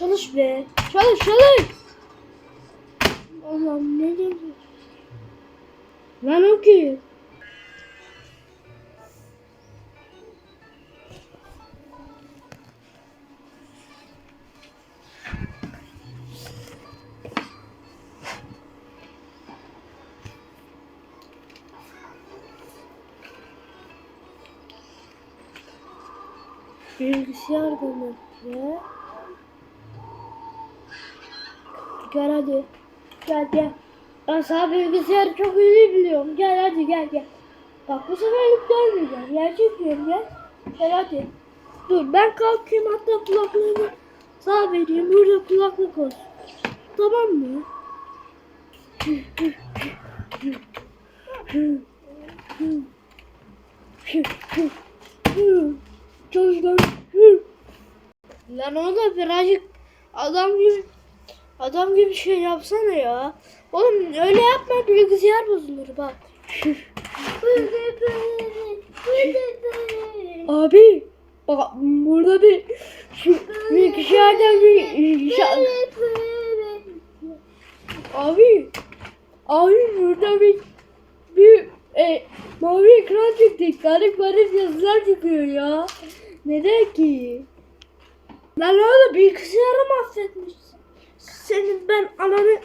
Çalış be. Çalış çalış. Allah'ım ne diyorsun? Lan o ki. Bilgisayar demek ya. Gel hadi. Gel gel. Ben sana bilgisayarı çok iyi biliyorum. Gel hadi gel gel. Bak bu seferlik gelmeyeceğim. Gerçekten gel. Gel hadi. Dur ben kalkayım hatta kulaklığını sana vereyim. Burada kulaklık olsun. Tamam mı? Çalışkan. Lan o da birazcık adam gibi adam gibi şey yapsana ya. Oğlum öyle yapma bilgisayar bozulur bak. Abi bak burada bir şu bilgisayarda bir Abi abi burada bir bir e, mavi ekran çıktı. Garip garip yazılar çıkıyor ya. Neden ki? Lan orada bilgisayarı mahvetmiş. Ben ananı